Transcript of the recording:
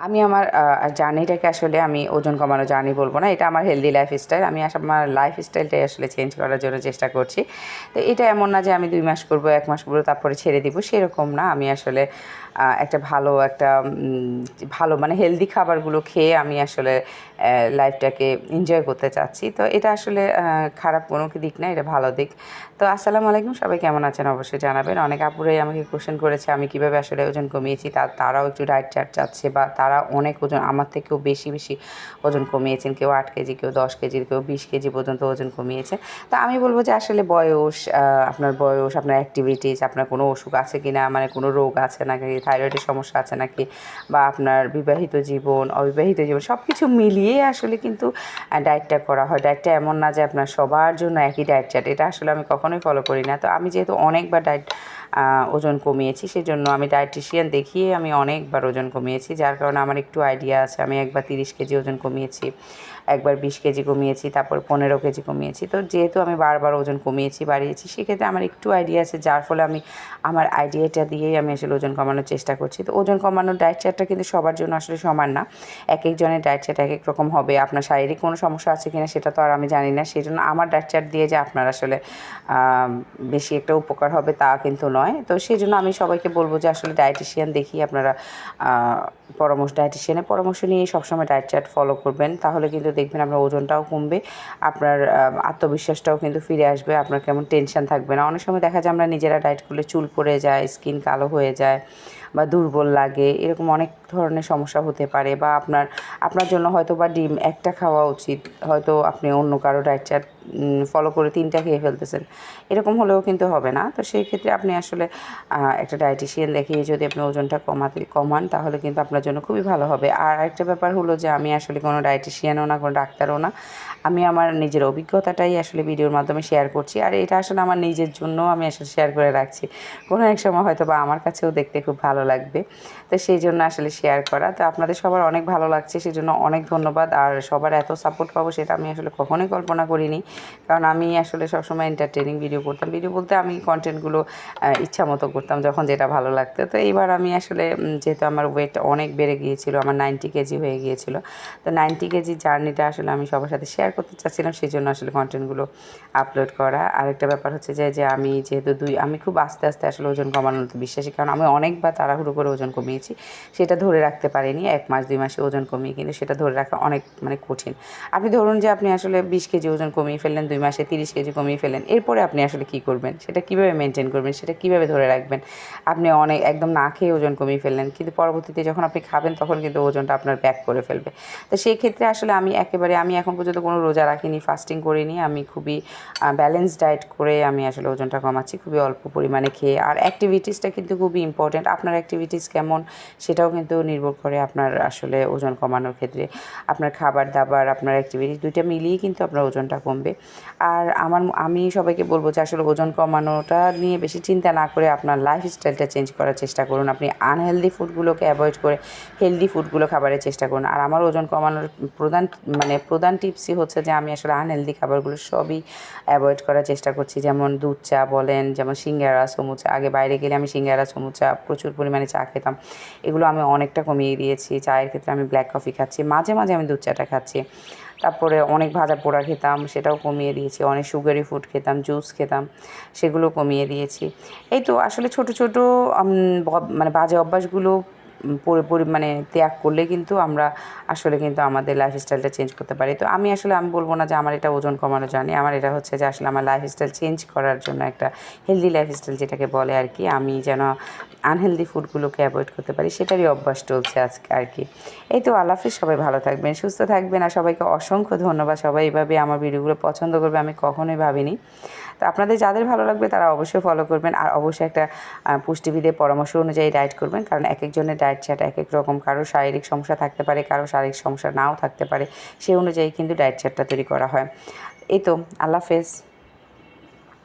আমি আমার জার্নিটাকে আসলে আমি ওজন কমানো জার্নি বলব না, এটা আমার হেলদি লাইফ স্টাইল আমি আমার লাইফস্টাইলটাই আসলে চেঞ্জ করার জন্য চেষ্টা করছি। তো এটা এমন না যে আমি দুই মাস করব, এক মাস করব, তারপরে ছেড়ে দিব, সেরকম না, আমি আসলে একটা ভালো একটা ভালো মানে হেলদি খাবারগুলো খেয়ে আমি আসলে লাইফটাকে এনজয় করতে চাচ্ছি। তো এটা আসলে খারাপ কোনো দিক না, এটা ভালো দিক। তো আসসালামু আলাইকুম, সবাই কেমন আছেন অবশ্যই জানাবেন। অনেক আপুরাই আমাকে কোশ্চেন করেছে, আমি কীভাবে আসলে ওজন কমিয়েছি, তা, তারাও একটু ডায়েট চার্ট চাচ্ছে বা তারা অনেক ওজন, আমার থেকেও বেশি বেশি ওজন কমিয়েছেন। কেউ আট কেজি, কেউ দশ কেজি, কেউ বিশ কেজি পর্যন্ত ওজন কমিয়েছে। তা আমি বলব যে আসলে বয়স আপনার বয়স, আপনার অ্যাক্টিভিটিস আপনার কোনো অসুখ আছে কি না মানে কোনো রোগ আছে নাকি থাইরয়েডের সমস্যা আছে নাকি, বা আপনার বিবাহিত জীবন, অবিবাহিত জীবন সব কিছু মিলিয়ে আসলে কিন্তু ডায়েটটা করা হয়। ডায়েটটা এমন না যে আপনার সবার জন্য একই ডায়েট চার্ট এটা আসলে আমি কখনোই ফলো করি না। তো আমি যেহেতু অনেকবার ডায়েট ওজন কমিয়েছি, সেজন্য আমি ডায়েটিশিয়ান দেখিয়ে আমি অনেকবার ওজন কমিয়েছি, যার কারণে আমার একটু আইডিয়া আছে। আমি একবার তিরিশ কেজি ওজন কমিয়েছি, একবার বিশ কেজি কমিয়েছি, তারপর পনেরো কেজি কমিয়েছি। তো যেহেতু আমি বারবার ওজন কমিয়েছি, বাড়িয়েছি, সেক্ষেত্রে আমার একটু আইডিয়া আছে, যার ফলে আমি আমার আইডিয়াটা দিয়েই আমি আসলে ওজন কমানোর চেষ্টা করছি। তো ওজন কমানোর ডায়েট চার্টটা কিন্তু সবার জন্য আসলে সমান না। এক একজনের ডায়েট চার্ট এক এক রকম হবে। আপনার শারীরিক কোনো সমস্যা আছে কিনা সেটা তো আর আমি জানি না। সেই জন্য আমার ডায়েট চার্ট দিয়ে যে আপনার আসলে বেশি একটা উপকার হবে তা কিন্তু নয়। তো সেই জন্য আমি সবাইকে বলব যে আসলে ডায়েটিশিয়ান দেখি আপনারা পরামর্শ ডায়েটিশিয়ানের পরামর্শ নিয়ে সবসময় ডায়েট চার্ট ফলো করবেন। তাহলে কিন্তু দেখবেন আপনার ওজনটাও কমবে, আপনার আত্মবিশ্বাসটাও কিন্তু ফিরে আসবে, আপনার কেমন টেনশন থাকবে না। অনেক সময় দেখা যায় আমরা নিজেরা ডায়েট করলে চুল পড়ে যায় স্কিন কালো হয়ে যায় বা দুর্বল লাগে, এরকম অনেক ধরনের সমস্যা হতে পারে বা আপনার আপনার জন্য হয়তো বা ডিম একটা খাওয়া উচিত, হয়তো আপনি অন্য কারও ডায়েট চার্ট ফলো করে তিনটা খেয়ে ফেলতেছেন। এরকম হলেও কিন্তু হবে না। তো সেই ক্ষেত্রে আপনি আসলে একটা ডায়েটিশিয়ান দেখিয়ে যদি আপনি ওজনটা কমাতে, কমান, তাহলে কিন্তু আপনার জন্য খুবই ভালো হবে। আর একটা ব্যাপার হলো যে, আমি আসলে কোনো ডায়েটিশিয়ানও না, কোনো ডাক্তারও না। আমি আমার নিজের অভিজ্ঞতাটাই আসলে ভিডিওর মাধ্যমে শেয়ার করছি। আর এটা আসলে আমার নিজের জন্য আমি আসলে শেয়ার করে রাখছি। কোনো এক সময় হয়তো বা আমার কাছেও দেখতে খুব ভালো লাগবে। তো সেই জন্য আসলে শেয়ার করা। তো আপনাদের সবার অনেক ভালো লাগছে সেই জন্য অনেক ধন্যবাদ। আর সবার এত সাপোর্ট পাবো, সেটা আমি আসলে কখনোই কল্পনা করিনি। কারণ আমি আসলে সবসময় এন্টারটেনিং ভিডিও করতাম। ভিডিও বলতে আমি কন্টেন্টগুলো ইচ্ছা মতো করতাম যখন যেটা ভালো লাগতো। তো এইবার আমি আসলে যেহেতু আমার ওয়েট অনেক বেড়ে গিয়েছিল, আমার নাইনটি কেজি হয়ে গিয়েছিল, তো নাইনটি কেজি জার্নিটা আসলে আমি সবার সাথে শেয়ার করতে চাচ্ছিলাম। সেই জন্য আসলে কন্টেন্টগুলো আপলোড করা। আরেকটা ব্যাপার হচ্ছে যে যে আমি যেহেতু দুই, আমি খুব আস্তে আস্তে আসলে ওজন কমানোতে বিশ্বাসী। কারণ আমি অনেকবার তাড়াহুড়ো করে ওজন কমিয়েছি। সেটা ধরে রাখতে পারিনি, এক মাস, দুই মাসে ওজন কমিয়ে কিন্তু সেটা ধরে রাখা অনেক মানে কঠিন। আপনি ধরুন যে আপনি আসলে বিশ কেজি ওজন কমিয়ে ফেললেন, দুই মাসে তিরিশ কেজি কমিয়ে ফেললেন, এরপরে আপনি আসলে কী করবেন? সেটা কীভাবে মেনটেন করবেন? সেটা কীভাবে ধরে রাখবেন? আপনি অনেক একদম না খেয়ে ওজন কমিয়ে ফেললেন, কিন্তু পরবর্তীতে যখন আপনি খাবেন তখন কিন্তু ওজনটা আপনার ব্যাক করে ফেলবে। তো সেই ক্ষেত্রে আসলে আমি একেবারে, আমি এখন পর্যন্ত কোনো রোজা রাখিনি ফাস্টিং করিনি। আমি খুবই ব্যালেন্স ডায়েট করে আমি আসলে ওজনটা কমাচ্ছি, খুবই অল্প পরিমাণে খেয়ে। আর অ্যাক্টিভিটিসটা কিন্তু খুবই ইম্পর্ট্যান্ট আপনার অ্যাক্টিভিটিস কেমন, সেটাও কিন্তু নির্ভর করে আপনার আসলে ওজন কমানোর ক্ষেত্রে। আপনার খাবার দাবার, আপনার অ্যাক্টিভিটিস দুইটা মিলিয়ে কিন্তু আপনার ওজনটা কমবে। আর আমার আমি সবাইকে বলব যে আসলে ওজন কমানোটা নিয়ে বেশি চিন্তা না করে আপনার লাইফস্টাইলটা চেঞ্জ করার চেষ্টা করুন। আপনি আনহেলদি ফুডগুলোকে অ্যাভয়েড করে হেলদি ফুডগুলো খাবারের চেষ্টা করুন। আর আমার ওজন কমানোর প্রধান মানে প্রধান টিপসই হচ্ছে যে আমি আসলে আনহেলদি খাবারগুলো সবই অ্যাভয়েড করার চেষ্টা করছি। যেমন দুধ চা বলেন, যেমন সিঙ্গারা, সমুচা। আগে বাইরে গেলে আমি সিঙ্গারা, সমুচা প্রচুর পরিমাণে চা খেতাম। এগুলো আমি অনেকটা কমিয়ে দিয়েছি। চায়ের ক্ষেত্রে আমি ব্ল্যাক কফি খাচ্ছি। মাঝে মাঝে আমি দুধ চাটা খাচ্ছি। তারপরে অনেক ভাজা পোড়া খেতাম, সেটাও কমিয়ে দিয়েছি। অনেক সুগারি ফুড খেতাম জুস খেতাম, সেগুলো কমিয়ে দিয়েছি। এই তো আসলে ছোট ছোট মানে বাজে অভ্যাসগুলো মানে ত্যাগ করলে কিন্তু আমরা আসলে কিন্তু আমাদের লাইফস্টাইলটা চেঞ্জ করতে পারি। তো আমি আসলে, আমি বলব না যে আমার এটা ওজন কমানো জানি আমার এটা হচ্ছে যে আসলে আমার লাইফস্টাইল চেঞ্জ করার জন্য একটা হেলদি লাইফস্টাইল যেটাকে বলে আর কি, আমি যেন আনহেলদি ফুডগুলোকে অ্যাভয়েড করতে পারি, সেটারই অভ্যাস চলছে আজকে আর কি। এই তো, আল্লাহ সবাই ভালো থাকবেন, সুস্থ থাকবেন, আর সবাইকে অসংখ্য ধন্যবাদ। সবাই এভাবে আমার ভিডিওগুলো পছন্দ করবে, আমি কখনোই ভাবিনি। তো আপনাদের যাদের ভালো লাগবে তারা অবশ্যই ফলো করবেন আর অবশ্যই একটা পুষ্টিবিদের পরামর্শ অনুযায়ী ডায়েট করবেন। কারণ এক একজনের ডায়েট চার্ট এক এক রকম। কারও শারীরিক সমস্যা থাকতে পারে, কারও শারীরিক সমস্যা নাও থাকতে পারে। সেই অনুযায়ী কিন্তু ডায়েট চার্টটা তৈরি করা হয়। এই তো, আল্লাহ হাফেজ।